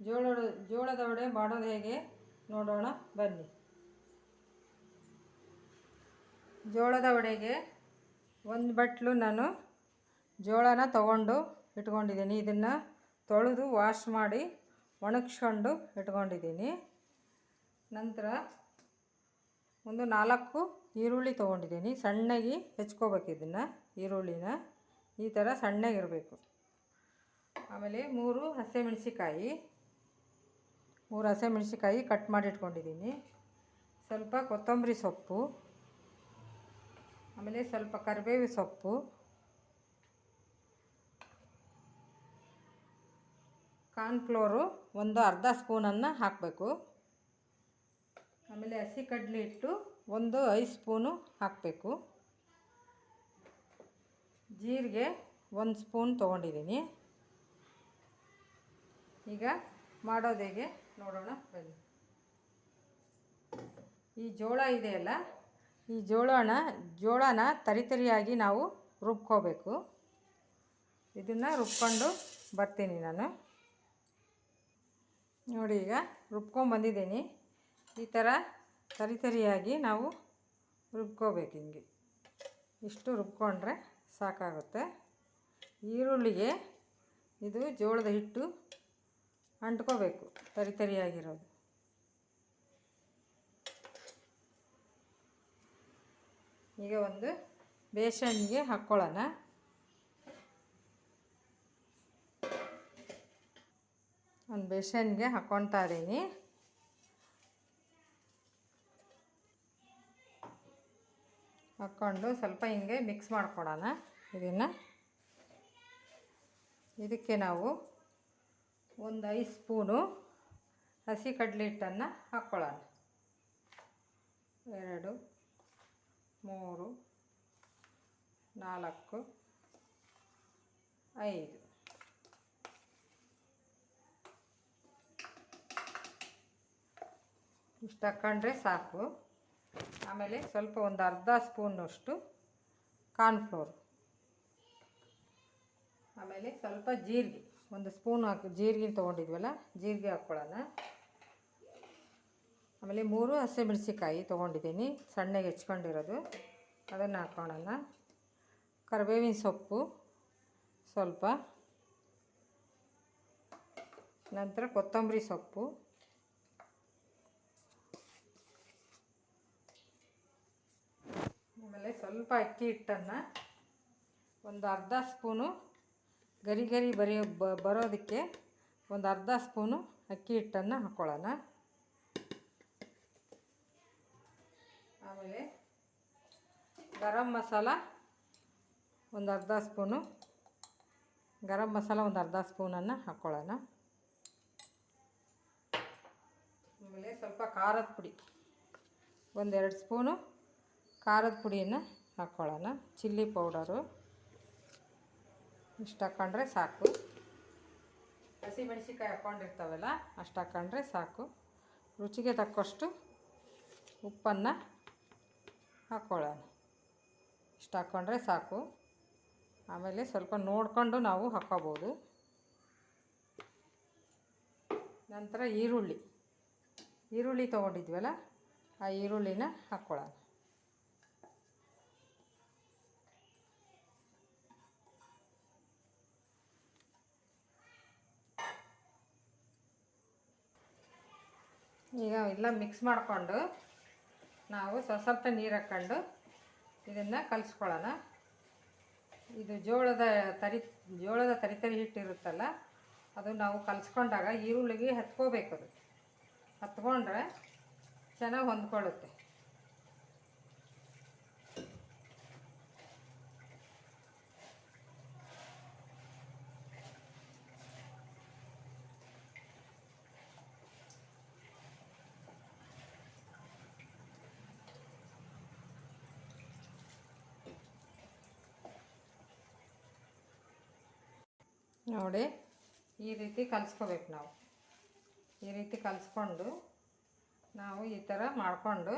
ಜೋಳದ ಜೋಳದ ವಡೆ ಮಾಡೋದು ಹೇಗೆ? ನೋಡೋಣ, ಬನ್ನಿ. ಜೋಳದ ವಡೆಗೆ ಒಂದು ಬಟ್ಲು ನಾನು ಜೋಳನ ತಗೊಂಡು ಇಟ್ಕೊಂಡಿದ್ದೀನಿ. ಇದನ್ನು ತೊಳೆದು ವಾಶ್ ಮಾಡಿ ಒಣಗಿಸ್ಕೊಂಡು ಇಟ್ಕೊಂಡಿದ್ದೀನಿ. ನಂತರ ಒಂದು ನಾಲ್ಕು ಈರುಳ್ಳಿ ತೊಗೊಂಡಿದ್ದೀನಿ. ಸಣ್ಣಗೆ ಹೆಚ್ಕೋಬೇಕು ಇದನ್ನು, ಈರುಳ್ಳಿನ. ಈ ಥರ ಸಣ್ಣಗಿರಬೇಕು. ಆಮೇಲೆ ಮೂರು ಹಸಿಮೆಣ್ಸಿಕಾಯಿ ಮೂರು ಹಸಿಮೆಣ್ಸಿಕಾಯಿ ಕಟ್ ಮಾಡಿ ಇಟ್ಕೊಂಡಿದ್ದೀನಿ ಸ್ವಲ್ಪ ಕೊತ್ತಂಬರಿ ಸೊಪ್ಪು, ಆಮೇಲೆ ಸ್ವಲ್ಪ ಕರಿಬೇವು ಸೊಪ್ಪು, ಕಾರ್ನ್ಫ್ಲೋರು ಒಂದು ಅರ್ಧ ಸ್ಪೂನನ್ನು ಹಾಕಬೇಕು. ಆಮೇಲೆ ಹಸಿ ಕಡಲೆ ಹಿಟ್ಟು ಒಂದು ಐದು ಸ್ಪೂನು ಹಾಕಬೇಕು. ಜೀರಿಗೆ ಒಂದು ಸ್ಪೂನ್ ತೊಗೊಂಡಿದ್ದೀನಿ. ಈಗ ಮಾಡೋದು ಹೇಗೆ? ನೋಡೋಣ, ಬನ್ನಿ. ಈ ಜೋಳ ಇದೆಯಲ್ಲ ಈ ಜೋಳನ ಜೋಳನ ತರಿತರಿಯಾಗಿ ನಾವು ರುಬ್ಕೋಬೇಕು. ಇದನ್ನು ರುಬ್ಕೊಂಡು ಬರ್ತೀನಿ ನಾನು. ನೋಡಿ ಈಗ ರುಬ್ಕೊಂಬಂದಿದ್ದೀನಿ ಈ ಥರ ತರಿತರಿಯಾಗಿ ನಾವು ರುಬ್ಕೋಬೇಕು ಹಿಂಗೆ. ಇಷ್ಟು ರುಬ್ಕೊಂಡ್ರೆ ಸಾಕಾಗುತ್ತೆ. ಈರುಳ್ಳಿಗೆ ಇದು ಜೋಳದ ಹಿಟ್ಟು ಅಂಟ್ಕೋಬೇಕು ತರಿತರಿಯಾಗಿರೋದು ಈಗ ಒಂದು ಬೇಸನ್ಗೆ ಹಾಕ್ಕೊಳ್ಳೋಣ. ಒಂದು ಬೇಸನ್ಗೆ ಹಾಕ್ಕೊತಾ ಇದ್ದೀನಿ. ಹಾಕ್ಕೊಂಡು ಸ್ವಲ್ಪ ಹಿಂಗೆ ಮಿಕ್ಸ್ ಮಾಡ್ಕೊಡೋಣ, ಇದನ್ನು. ಇದಕ್ಕೆ ನಾವು ಒಂದು ಐದು ಸ್ಪೂನು ಹಸಿ ಕಡಲೆ ಹಿಟ್ಟನ್ನು ಹಾಕ್ಕೊಳ್ಳೋಣ. ಎರಡು, ಮೂರು, ನಾಲ್ಕು, ಐದು. ಇಷ್ಟು ಹಾಕ್ಕೊಂಡ್ರೆ ಸಾಕು. ಆಮೇಲೆ ಸ್ವಲ್ಪ ಒಂದು ಅರ್ಧ ಸ್ಪೂನಷ್ಟು ಕಾರ್ನ್ಫ್ಲೋರ್. ಆಮೇಲೆ ಸ್ವಲ್ಪ ಜೀರಿಗೆ. ಒಂದು ಸ್ಪೂನ್ ಹಾಕಿ ಜೀರಿಗೆ ತೊಗೊಂಡಿದ್ವಲ್ಲ, ಜೀರಿಗೆ ಹಾಕ್ಕೊಳ್ಳೋಣ ಆಮೇಲೆ ಮೂರು ಹಸಿಮೆಣ್ಸಿಕಾಯಿ ತೊಗೊಂಡಿದ್ದೀನಿ, ಸಣ್ಣಗೆ ಹೆಚ್ಕೊಂಡಿರೋದು. ಅದನ್ನು ಹಾಕ್ಕೊಳ್ಳೋಣ ಕರಿಬೇವಿನ ಸೊಪ್ಪು ಸ್ವಲ್ಪ. ನಂತರ ಕೊತ್ತಂಬರಿ ಸೊಪ್ಪು. ಆಮೇಲೆ ಸ್ವಲ್ಪ ಅಕ್ಕಿ ಹಿಟ್ಟನ್ನು ಒಂದು ಅರ್ಧ ಸ್ಪೂನು ಗರಿ ಗರಿ ಬರೆಯೋ ಬರೋದಕ್ಕೆ ಒಂದು ಅರ್ಧ ಸ್ಪೂನು ಅಕ್ಕಿ ಹಿಟ್ಟನ್ನು ಹಾಕ್ಕೊಳ್ಳೋಣ ಆಮೇಲೆ ಗರಂ ಮಸಾಲ ಒಂದು ಅರ್ಧ ಸ್ಪೂನು, ಗರಂ ಮಸಾಲ ಒಂದು ಅರ್ಧ ಸ್ಪೂನನ್ನು ಹಾಕ್ಕೊಳ್ಳೋಣ ಆಮೇಲೆ ಸ್ವಲ್ಪ ಖಾರದ ಪುಡಿ, ಒಂದೆರಡು ಸ್ಪೂನು ಖಾರದ ಪುಡಿಯನ್ನು ಹಾಕ್ಕೊಳ್ಳೋಣ ಚಿಲ್ಲಿ ಪೌಡರು. ಇಷ್ಟು ಹಾಕ್ಕೊಂಡ್ರೆ ಸಾಕು. ಹಸಿಮೆಣ್ಸಿಕಾಯಿ ಹಾಕ್ಕೊಂಡಿರ್ತಾವಲ್ಲ ಅಷ್ಟು ಹಾಕ್ಕೊಂಡ್ರೆ ಸಾಕು. ರುಚಿಗೆ ತಕ್ಕಷ್ಟು ಉಪ್ಪನ್ನು ಹಾಕ್ಕೊಳ್ಳೋಣ ಇಷ್ಟು ಹಾಕ್ಕೊಂಡ್ರೆ ಸಾಕು. ಆಮೇಲೆ ಸ್ವಲ್ಪ ನೋಡಿಕೊಂಡು ನಾವು ಹಾಕ್ಕೋಬೋದು ನಂತರ ಈರುಳ್ಳಿ. ಈರುಳ್ಳಿ ತೊಗೊಂಡಿದ್ವಲ್ಲ, ಆ ಈರುಳ್ಳಿನ ಹಾಕ್ಕೊಳ್ಳೋಣ ಈಗ ಎಲ್ಲ ಮಿಕ್ಸ್ ಮಾಡಿಕೊಂಡು ನಾವು ಸ್ವಲ್ಪ ಸ್ವಲ್ಪ ನೀರು ಹಾಕ್ಕೊಂಡು ಇದನ್ನು ಕಲಿಸ್ಕೊಳ್ಳೋಣ. ಇದು ಜೋಳದ ತರಿ ಜೋಳದ ತರಿ ತರಿ ಹಿಟ್ಟಿರುತ್ತಲ್ಲ ಅದು ನಾವು ಕಲಿಸ್ಕೊಂಡಾಗ ಈರುಳ್ಳಿಗೆ ಹತ್ಕೋಬೇಕು ಅದು. ಹತ್ಕೊಂಡ್ರೆ ಚೆನ್ನಾಗಿ ಹೊಂದ್ಕೊಳ್ಳುತ್ತೆ. ನೋಡಿ, ಈ ರೀತಿ ಕಲಿಸ್ಕೋಬೇಕು ನಾವು. ಈ ರೀತಿ ಕಲಿಸ್ಕೊಂಡು ನಾವು ಈ ಥರ ಮಾಡಿಕೊಂಡು,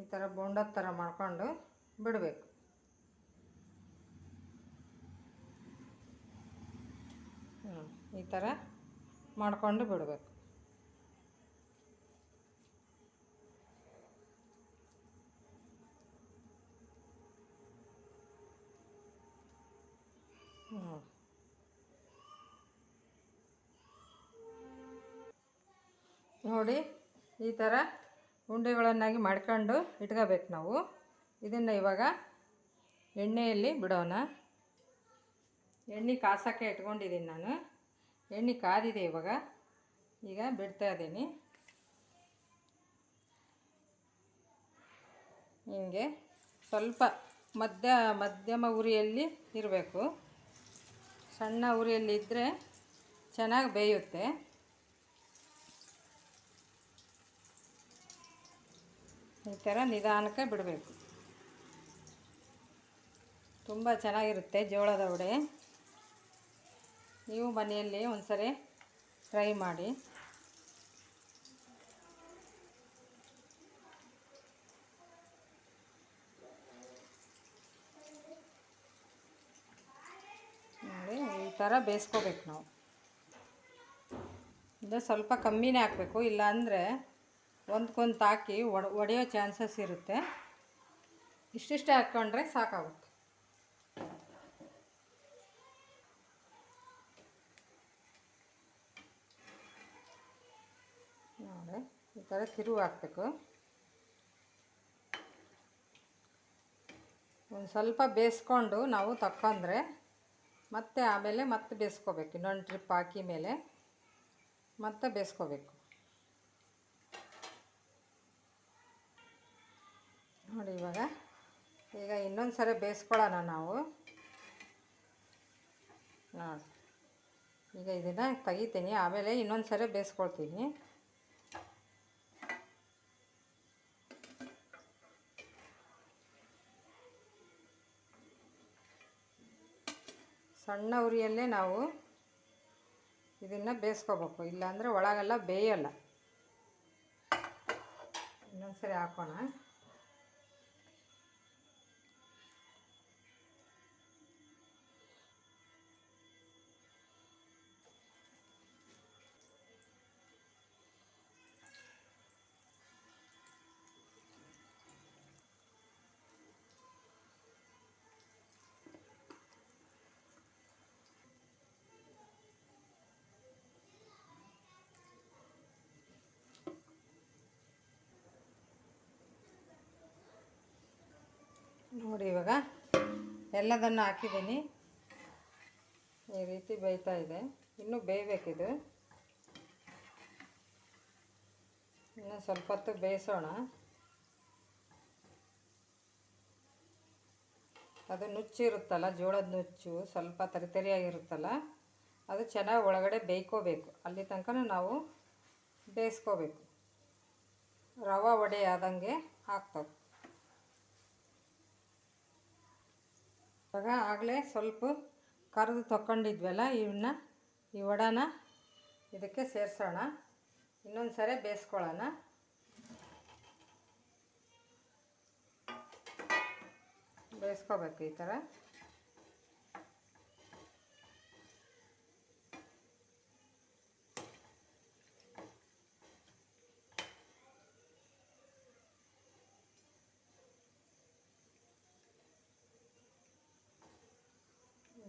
ಈ ಥರ ಬೋಂಡದ ಥರ ಮಾಡಿಕೊಂಡು ಬಿಡಬೇಕು. ಈ ಥರ ಮಾಡಿಕೊಂಡು ಬಿಡಬೇಕು. ನೋಡಿ, ಈ ಥರ ಉಂಡೆಗಳನ್ನಾಗಿ ಮಾಡ್ಕೊಂಡು ಇಟ್ಕೋಬೇಕು ನಾವು. ಇದನ್ನು ಇವಾಗ ಎಣ್ಣೆಯಲ್ಲಿ ಬಿಡೋಣ. ಎಣ್ಣೆ ಕಾಸಕ್ಕೆ ಇಟ್ಕೊಂಡಿದ್ದೀನಿ ನಾನು. ಎಣ್ಣೆ ಕಾದಿದೆ ಇವಾಗ. ಈಗ ಬಿಡ್ತಾ ಇದ್ದೀನಿ. ಹಿಂಗೆ ಸ್ವಲ್ಪ ಮಧ್ಯ, ಮಧ್ಯಮ ಉರಿಯಲ್ಲಿ ಇರಬೇಕು. ಸಣ್ಣ ಉರಿಯಲ್ಲಿ ಇದ್ದರೆ ಚೆನ್ನಾಗಿ ಬೇಯುತ್ತೆ. ಈ ಥರ ನಿಧಾನಕ್ಕೆ ಬಿಡಬೇಕು. ತುಂಬ ಚೆನ್ನಾಗಿರುತ್ತೆ ಜೋಳದ ವಡೆ. ನೀವು ಮನೆಯಲ್ಲಿ ಒಂದ್ಸರಿ ಟ್ರೈ ಮಾಡಿ. ನೋಡಿ, ಈ ಥರ ಬೇಯಿಸ್ಕೋಬೇಕು ನಾವು. ಇದು ಸ್ವಲ್ಪ ಕಮ್ಮಿನೇ ಹಾಕಬೇಕು ಇಲ್ಲ ಅಂದರೆ ಒಂದ್ಕೊಂದು ಹಾಕಿ ಒಡ, ಒಡೆಯೋ ಚಾನ್ಸಸ್ ಇರುತ್ತೆ. ಇಷ್ಟಿಷ್ಟೇ ಹಾಕ್ಕೊಂಡ್ರೆ ಸಾಕಾಗುತ್ತೆ. ನೋಡಿ, ಈ ಥರ ತಿರುವು ಹಾಕ್ಬೇಕು. ಒಂದು ಸ್ವಲ್ಪ ಬೇಯಿಸ್ಕೊಂಡು ನಾವು ತಕ್ಕಂದ್ರೆ ಮತ್ತೆ ಆಮೇಲೆ ಮತ್ತೆ ಬೇಯಿಸ್ಕೋಬೇಕು. ಇನ್ನೊಂದು ಟ್ರಿಪ್ ಹಾಕಿ ಮೇಲೆ ಮತ್ತೆ ಬೇಯಿಸ್ಕೋಬೇಕು. ನೋಡಿ ಇವಾಗ. ಈಗ ಇನ್ನೊಂದು ಸರಿ ಬೇಯಿಸ್ಕೊಳ್ಳೋಣ ನಾವು. ನೋಡಿ. ಈಗ ಇದನ್ನು ತೆಗಿತೀನಿ. ಆಮೇಲೆ ಇನ್ನೊಂದು ಸರಿ ಬೇಯಿಸ್ಕೊಳ್ತೀನಿ. ಸಣ್ಣ ಉರಿಯಲ್ಲೇ ನಾವು ಇದನ್ನು ಬೇಯಿಸ್ಕೋಬೇಕು. ಇಲ್ಲಾಂದರೆ ಒಳಗೆಲ್ಲ ಬೇಯಲ್ಲ. ಇನ್ನೊಂದು ಸರಿ ಹಾಕೋಣ. ನೋಡಿ ಇವಾಗ ಎಲ್ಲದನ್ನು ಹಾಕಿದ್ದೀನಿ. ಈ ರೀತಿ ಬೇಯ್ತಾ ಇದೆ. ಇನ್ನೂ ಬೇಯಬೇಕಿದು. ಇನ್ನು ಸ್ವಲ್ಪ ಹೊತ್ತು ಬೇಯಿಸೋಣ. ಅದು ನುಚ್ಚಿರುತ್ತಲ್ಲ, ಜೋಳದ ನುಚ್ಚು ಸ್ವಲ್ಪ ತರಿತರಿಯಾಗಿರುತ್ತಲ್ಲ ಅದು ಚೆನ್ನಾಗಿ ಒಳಗಡೆ ಬೇಯ್ಕೋಬೇಕು. ಅಲ್ಲಿ ತನಕ ನಾವು ಬೇಯಿಸ್ಕೋಬೇಕು. ರವೆ ವಡೆ ಆದಂಗೆ ಹಾಕ್ತವೆ ಇವಾಗ ಆಗಲೇ ಸ್ವಲ್ಪ ಕರೆದು ತಗೊಂಡಿದ್ವಲ್ಲ ಇವನ್ನ ಈ ವಡಾನ ಇದಕ್ಕೆ ಸೇರಿಸೋಣ. ಇನ್ನೊಂದು ಸರಿ ಬೇಯಿಸ್ಕೊಳ್ಳೋಣ. ಬೇಯಿಸ್ಕೋಬೇಕು ಈ ಥರ.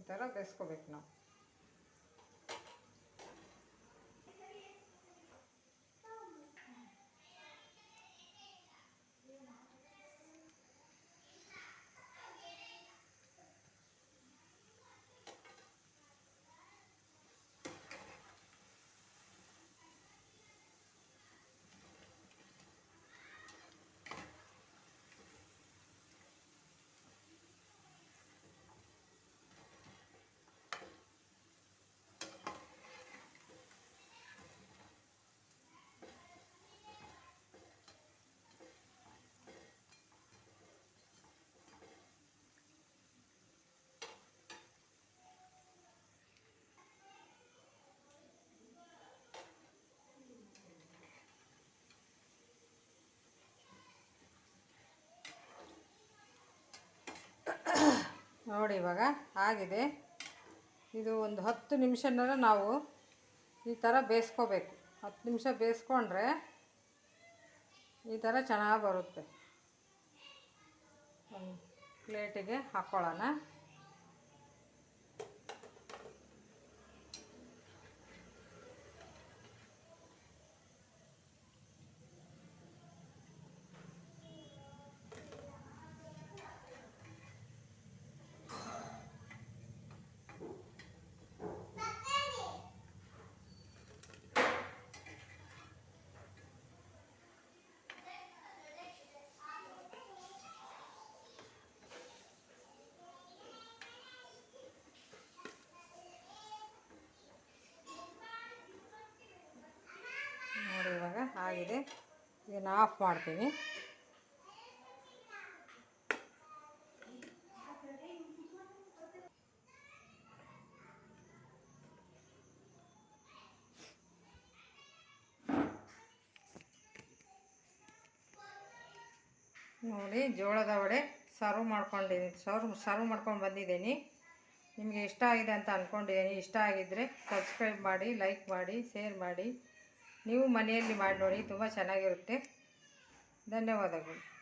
ಥರ ಬೇಯಿಸ್ಕೋಬೇಕು ನಾವು. ನೋಡಿ ಇವಾಗ ಆಗಿದೆ. ಇದು ಒಂದು ಹತ್ತು ನಿಮಿಷನಾರ ನಾವು ಈ ಥರ ಬೇಯಿಸ್ಕೋಬೇಕು. ಹತ್ತು ನಿಮಿಷ ಬೇಯಿಸ್ಕೊಂಡ್ರೆ ಈ ಥರ ಚೆನ್ನಾಗಿ ಬರುತ್ತೆ. ಪ್ಲೇಟಿಗೆ ಹಾಕ್ಕೊಳ್ಳೋಣ ನೋಡಿ ಇವಾಗ ಆಗಿದೆ ಇದನ್ನು ಆಫ್ ಮಾಡ್ತೀನಿ. ನೋಡಿ, ಜೋಳದ ವಡೆ ಸರ್ವ್ ಮಾಡ್ಕೊಂಡಿದ್ದೀನಿ. ಸರ್ವ್ ಸರ್ವ್ ಮಾಡ್ಕೊಂಡು ಬಂದಿದ್ದೀನಿ. ನಿಮಗೆ ಇಷ್ಟ ಆಗಿದೆ ಅಂತ ಅಂದ್ಕೊಂಡಿದ್ದೀನಿ ಇಷ್ಟ ಆಗಿದ್ದರೆ ಸಬ್ಸ್ಕ್ರೈಬ್ ಮಾಡಿ ಲೈಕ್ ಮಾಡಿ ಶೇರ್ ಮಾಡಿ. ನೀವು ಮನೆಯಲ್ಲಿ ಮಾಡಿ ನೋಡಿ ತುಂಬ ಚೆನ್ನಾಗಿರುತ್ತೆ. ಧನ್ಯವಾದಗಳು.